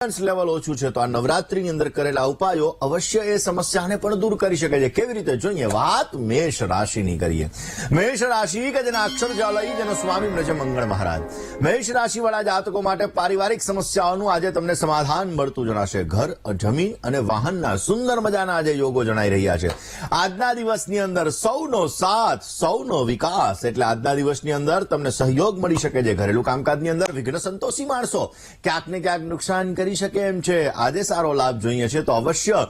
Level ઓછું છે, તો આ નવરાત્રીની અંદર કરેલા ઉપાયો અવશ્ય એ સમસ્યાને પણ દૂર કરી શકે છે. કેવી રીતે? જોઈએ વાત મેષ રાશિની કરીએ. મેષ રાશિ કે જેના અક્ષર લઈ જેનો સ્વામી મળે મંગળ મહારાજ. મેષ રાશિ વાળા જાતકો માટે પારિવારિક સમસ્યાઓનું આજે તમને સમાધાન મળતું જણાશે. ઘર, જમીન અને વાહનના સુંદર મજાના આજે યોગો જણાઈ રહ્યા છે. આજના દિવસની અંદર સૌનો સાથ, સૌનો વિકાસ એટલે આજના દિવસની અંદર તમને સહયોગ મળી શકે છે. ઘરેલું કામકાજની અંદર વિઘ્ન સંતોષી માણસો. ક્યાંક ને ક્યાંક નુકસાન કરી શકે એમ છે. આજે સારો લાભ જોઈએ છે તો અવશ્ય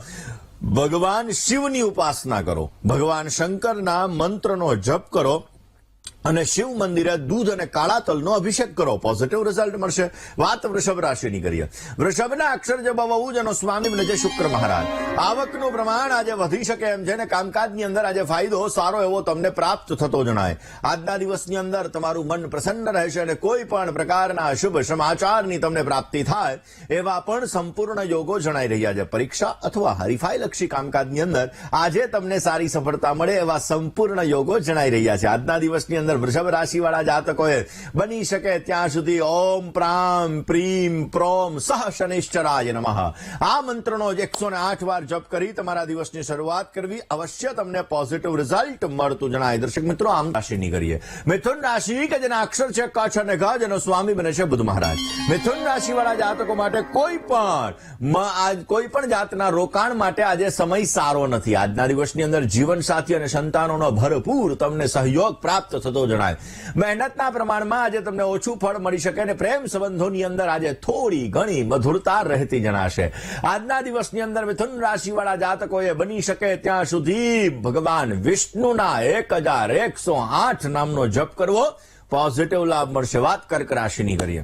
ભગવાન શિવની ઉપાસના કરો. ભગવાન શંકરના મંત્રનો જપ કરો. અને શિવ મંદિરે દૂધ અને કાળા તલનો અભિષેક કરો. પોઝિટિવ રિઝલ્ટ મળશે. વાત વૃષભ રાશિની કરીએ. વૃષભના અક્ષર જે બહુ જેનો સ્વામી બને છે શુક્ર મહારાજ. આવકનું પ્રમાણ આજે વધી શકે એમ છે ને કામકાજની અંદર આજે ફાયદો સારો એવો તમને પ્રાપ્ત થતો જણાય. આજના દિવસની અંદર તમારું મન પ્રસન્ન રહેશે અને કોઈ પણ પ્રકારના શુભ સમાચારની તમને પ્રાપ્તિ થાય એવા પણ સંપૂર્ણ યોગો જણાઈ રહ્યા છે. પરીક્ષા અથવા હરીફાઈ લક્ષી કામકાજની અંદર આજે તમને સારી સફળતા મળે એવા સંપૂર્ણ યોગો જણાઈ રહ્યા છે. આજના દિવસની અંદર વૃષભ રાશિવાળા જાતકોએ બની શકે ત્યાં સુધી ઓમ પ્રામ પ્રીમ પ્રોમ સહ શનિશ્ચરાય નમઃ. આ મંત્રનો જ એકસો આઠ વાર જપ કરી તમારા દિવસની શરૂઆત કરવી અવશ્ય તમને પોઝિટિવ રિઝલ્ટ મળતું જણાય. દર્શક મિત્રો, આમ રાશિની કરીએ. મિથુન રાશિ કે જેના અક્ષર છે કચ્છ અને ગજ એનો સ્વામી બને છે બુધ મહારાજ. મિથુન રાશિવાળા જાતકો માટે કોઈ પણ કોઈ પણ જાતના રોકાણ માટે આજે સમય સારો નથી. આજના દિવસની અંદર જીવન સાથી અને સંતાનોનો ભરપૂર તમને સહયોગ પ્રાપ્ત થતો જણાય. મહેનતના પ્રમાણમાં આજે તમને ઓછું ફળ મળી શકે અને પ્રેમ સંબંધોની અંદર આજે થોડી ઘણી મધુરતા રહેતી જણાશે. આજના દિવસની અંદર મિથુન રાશિવાળા જાતકોએ બની શકે ત્યાં સુધી ભગવાન વિષ્ણુના એક હજાર એકસો આઠ નામનો જપ કરવો. પોઝિટિવ લાભ મળશે. વાત કર્ક રાશિની કરીએ.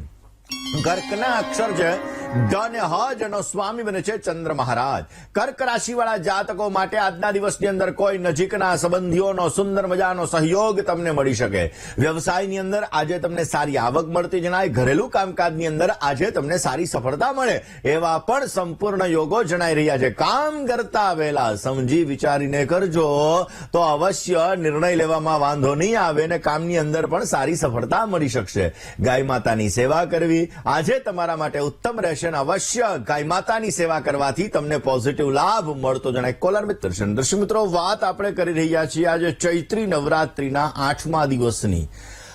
કર્કના અક્ષર છે હ જેનો સ્વામી બને છે ચંદ્ર મહારાજ. કર્ક રાશિવાળા જાતકો માટે આજના દિવસની અંદર કોઈ નજીકના સંબંધીઓનો સુંદર મજાનો સહયોગ તમને મળી શકે. વ્યવસાયની અંદર આજે તમને સારી આવક મળતી જણાય, ઘરેલું કામકાજની અંદર આજે તમને સારી સફળતા મળે, એવા પણ સંપૂર્ણ યોગો જણાઈ રહ્યા છે. કામ કરતા વહેલા સમજી વિચારીને કરજો, તો અવશ્ય નિર્ણય લેવામાં વાંધો નહીં આવે અને કામની અંદર પણ સારી સફળતા મળી શકશે. ગાય માતાની સેવા કરવી આજે તમારા માટે ઉત્તમ રહેશે. અને અવશ્ય ગાય માતાની સેવા કરવાથી તમને પોઝિટિવ લાભ મળતો જણાય. કોલર મિત્ર દર્શક મિત્રો, વાત આપણે કરી રહ્યા છીએ આજે ચૈત્રી નવરાત્રીના આઠમા દિવસની.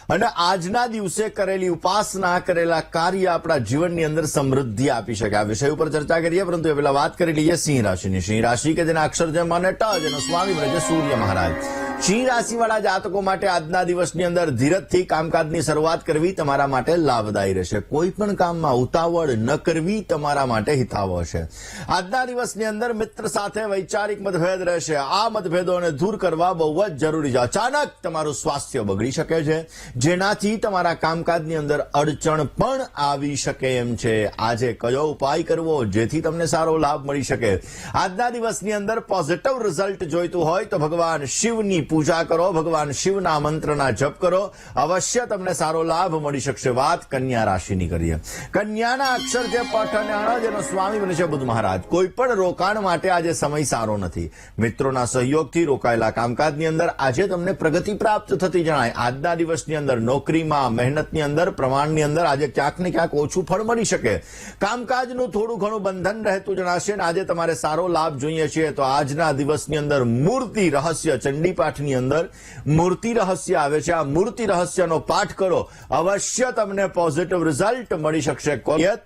અને આજના દિવસે કરેલી ઉપાસના, કરેલા કાર્ય આપણા જીવનની અંદર સમૃદ્ધિ આપી શકે. આ વિષય ઉપર ચર્ચા કરીએ, પરંતુ એ પેલા વાત કરી લઈએ સિંહ રાશિની. સિંહ રાશિ કે જેના અક્ષર છે મને ટ, જેનો સ્વામી છે સૂર્ય મહારાજ. સિંહ રાશિવાળા જાતકો માટે આજના દિવસની અંદર ધીરજથી કામકાજની શરૂઆત કરવી તમારા માટે લાભદાયી રહેશે. કોઈ પણ કામમાં ઉતાવળ ન કરવી તમારા માટે હિતાવ છે આજના દિવસની અંદર મિત્ર સાથે વૈચારિક મતભેદ રહેશે. આ મતભેદોને દૂર કરવા બહુ જ જરૂરી છે. અચાનક તમારું સ્વાસ્થ્ય બગડી શકે છે. જેનાથી તમારા કામકાજની અંદર અડચણ પણ આવી શકે એમ છે. આજે કયો ઉપાય કરવો જેથી તમને સારો લાભ મળી શકે? આજના દિવસની અંદર પોઝિટિવ રિઝલ્ટ જોઈતું હોય તો ભગવાન શિવની પૂજા કરો, ભગવાન શિવના મંત્રના જપ કરો. અવશ્ય તમને સારો લાભ મળી શકશે. વાત કન્યા રાશિની કરીએ. કન્યાના અક્ષર જે પઠ અને અણજ એનો સ્વામી બને છે બુદ્ધ મહારાજ. કોઈ પણ રોકાણ માટે આજે સમય સારો નથી. મિત્રોના સહયોગથી રોકાયેલા કામકાજની અંદર આજે તમને પ્રગતિ પ્રાપ્ત થતી જણાય. આજના દિવસની અંદર નોકરીમાં, મહેનતની અંદર, પ્રમાણની અંદર આજે ક્યાંક ને ક્યાંક ઓછું ફળ મળી શકે. કામકાજનું થોડું ઘણું બંધન રહેતું જણાશે અને આજે તમારે સારો લાભ જોઈએ છે તો આજના દિવસની અંદર મૂર્તિ, રહસ્ય ચંડી પાઠની અંદર મૂર્તિ રહસ્ય આવે છે. આ મૂર્તિ રહસ્યનો પાઠ કરો. અવશ્ય તમને પોઝિટિવ રિઝલ્ટ મળી શકશે.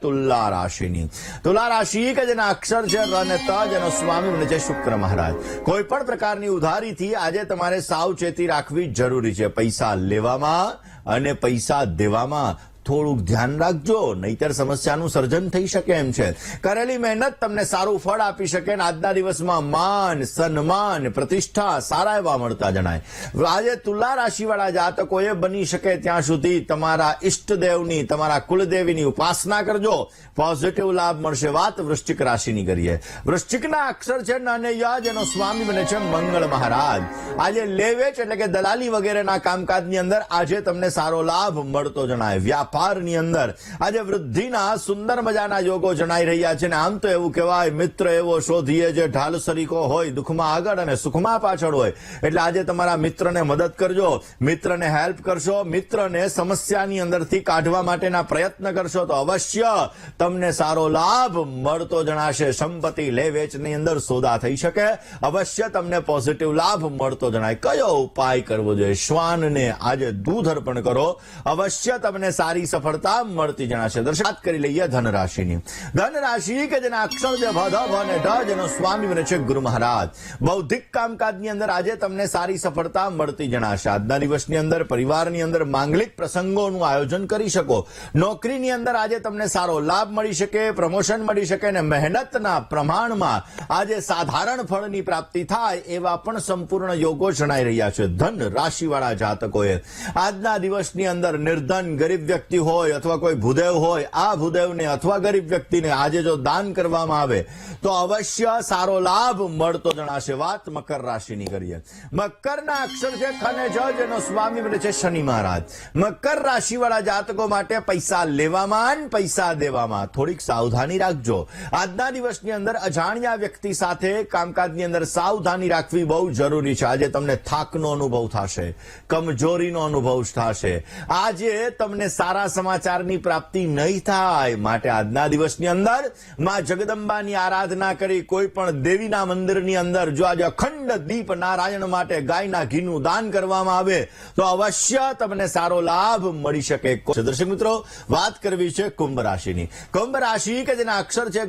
તુલા રાશિની? તુલા રાશિ કે જેના અક્ષર છે અને ત, જેનો સ્વામી બને છે શુક્ર મહારાજ. કોઈ પણ પ્રકારની ઉધારીથી આજે તમારે સાવચેતી રાખવી જરૂરી છે. પૈસા લેવામાં અને પૈસા દેવામાં. થોડુંક ધ્યાન રાખજો, નહીતર સમસ્યાનું સર્જન થઈ શકે એમ છે. કરેલી મહેનત તમને સારું ફળ આપી શકે ને આજના દિવસમાં માન, સન્માન, પ્રતિષ્ઠા સારા એવા મળતા જણાય. આજે તુલા રાશિવાળા જાતકોએ બની શકે ત્યાં સુધી તમારા ઈષ્ટદેવની, તમારા કુલદેવીની ઉપાસના કરજો. પોઝિટિવ લાભ મળશે. વાત વૃશ્ચિક રાશિની કરીએ. વૃશ્ચિકના અક્ષર છે અને યજ એનો સ્વામી બને છે મંગળ મહારાજ. આજે લેવેચ એટલે કે દલાલી વગેરેના કામકાજની અંદર આજે તમને સારો લાભ મળતો જણાય. વ્યાપાર વ્યાપારની અંદર. આજે વૃદ્ધિના સુંદર મજાના યોગો જણાઈ રહ્યા છે ને આમ તો એવું કહેવાય, મિત્ર એવો શોધીએ જે ઢાલ સરીકો હોય, દુઃખમાં આગળ અને સુખમાં પાછળ હોય. એટલે આજે તમારા મિત્રને મદદ કરજો, મિત્રને હેલ્પ કરશો, મિત્રને સમસ્યાની અંદરથી કાઢવા માટેના પ્રયત્ન કરશો તો અવશ્ય તમને સારો લાભ મળતો જણાશે. સંપત્તિ લે વેચની અંદર સોદા થઈ શકે, અવશ્ય તમને પોઝિટિવ લાભ મળતો જણાય. કયો ઉપાય કરવો જોઈએ? શ્વાનને આજે દૂધ અર્પણ કરો. અવશ્ય તમને સારી સફળતા મળતી જણાશે. દર્શક કરી લઈએ ધનરાશિની. ધનરાશિ કે જેના અક્ષર જે ભધભ અને ઢ જેનો સ્વામી બને છે ગુરુ મહારાજ. બૌદ્ધિક કામકાજની અંદર આજે તમને સારી સફળતા મળતી જણાશે. આજના દિવસની અંદર પરિવારની અંદર માંગલિક પ્રસંગોનું આયોજન કરી શકો. નોકરીની અંદર આજે તમને સારો લાભ મળી શકે, પ્રમોશન મળી શકે અને મહેનતના પ્રમાણમાં આજે સાધારણ ફળની પ્રાપ્તિ થાય એવા પણ સંપૂર્ણ યોગો જણાઈ રહ્યા છે ધન રાશિવાળા જાતકોએ. આજના દિવસની અંદર નિર્ધન, ગરીબ વ્યક્તિ હોય અથવા કોઈ ભૂદેવ હોય, આ ભૂદેવને અથવા ગરીબ વ્યક્તિને આજે જો દાન કરવામાં આવે, તો અવશ્ય સારો લાભ મળતો જણાશે. વાત મકર રાશિની કરીએ. મકરના અક્ષર છે ખને જજ એનો સ્વામી બને છે શનિ મહારાજ. મકર રાશિવાળા જાતકો માટે પૈસા લેવામાં, પૈસા દેવામાં. થોડીક સાવધાની રાખજો. આજના દિવસની અંદર અજાણ્યા વ્યક્તિ સાથે કામકાજની અંદર સાવધાની રાખવી બહુ જરૂરી છે. આજે તમને થાકનો અનુભવ થશે, કમજોરીનો અનુભવ થશે. આજે તમને સારા સમાચારની પ્રાપ્તિ નહીં થાય માટે આજના દિવસની અંદરમાં જગદંબાની આરાધના કરી કોઈ પણ દેવીના મંદિરની અંદર જો આજે અખંડ દીપ નારાયણ માટે ગાયના ઘીનું દાન કરવામાં આવે તો અવશ્ય તમને સારો લાભ મળી શકે. દર્શક મિત્રો, વાત કરવી છે કુંભ રાશિની. કુંભ રાશિ કે જેના અક્ષર છે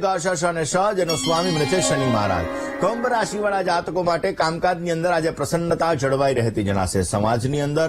અને શ, જેનો સ્વામી મને છે શનિ મહારાજ. કુંભ રાશિવાળા જાતકો માટે કામકાજની અંદર આજે પ્રસન્નતા જળવાઈ રહેતી જણાશે. સમાજની અંદર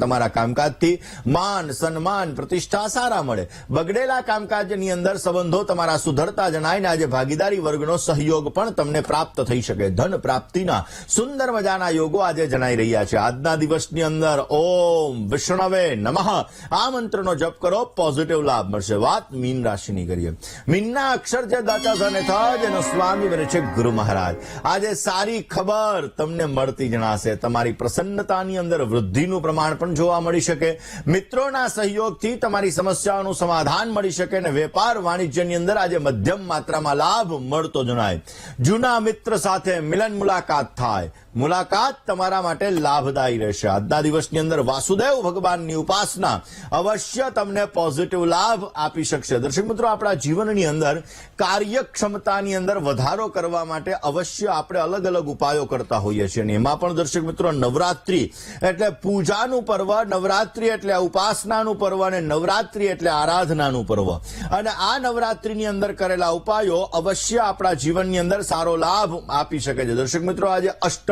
તમારા કામકાજથી માન, સન્માન પ્રતિષ્ઠા સારા મળે. બગડેલા કામકાજની અંદર સંબંધો તમારા સુધરતા જણાયને આજે ભાગીદારી વર્ગનો સહયોગ પણ તમને પ્રાપ્ત થઈ શકે. ધન પ્રાપ્તિના સુંદર મજાના યોગો આજે જણાઈ રહ્યા છે. આજના દિવસની અંદર ઓમ વિષ્ણવે નમઃ. આ મંત્રનો જપ કરો પોઝિટિવ લાભ મળશે. વાત મીન રાશિની કરીએ. મીનના અક્ષર જે દાચા અને થ એનો સ્વામી બને છે ગુરુ મહારાજ. આજે સારી ખબર તમને મળતી જણાશે. તમારી પ્રસન્નતાની અંદર વૃદ્ધિનું પ્રમાણ પણ જોવા મળી શકે. મિત્રોના સહયોગથી તમારી સમસ્યાઓનું સમાધાન મળી શકે અને વેપાર વાણિજ્યની અંદર આજે મધ્યમ માત્રામાં લાભ મળતો જણાય. જૂના મિત્ર સાથે મિલન મુલાકાત થાય. મુલાકાત તમારા માટે લાભદાયી રહેશે. આજના દિવસની અંદર વાસુદેવ ભગવાનની ઉપાસના અવશ્ય તમને પોઝિટિવ લાભ આપી શકશે. દર્શક મિત્રો, આપણા જીવનની અંદર કાર્યક્ષમતાની અંદર વધારો કરવા માટે અવશ્ય આપણે અલગ અલગ ઉપાયો કરતા હોઈએ છીએ. અને એમાં પણ દર્શક મિત્રો, નવરાત્રી એટલે પૂજાનું પર્વ, નવરાત્રી એટલે ઉપાસનાનું અને નવરાત્રી એટલે આરાધનાનું પર્વ. અને આ નવરાત્રીની અંદર કરેલા ઉપાયો અવશ્ય આપણા જીવનની અંદર સારો લાભ આપી શકે છે. દર્શક મિત્રો, આજે અષ્ટમી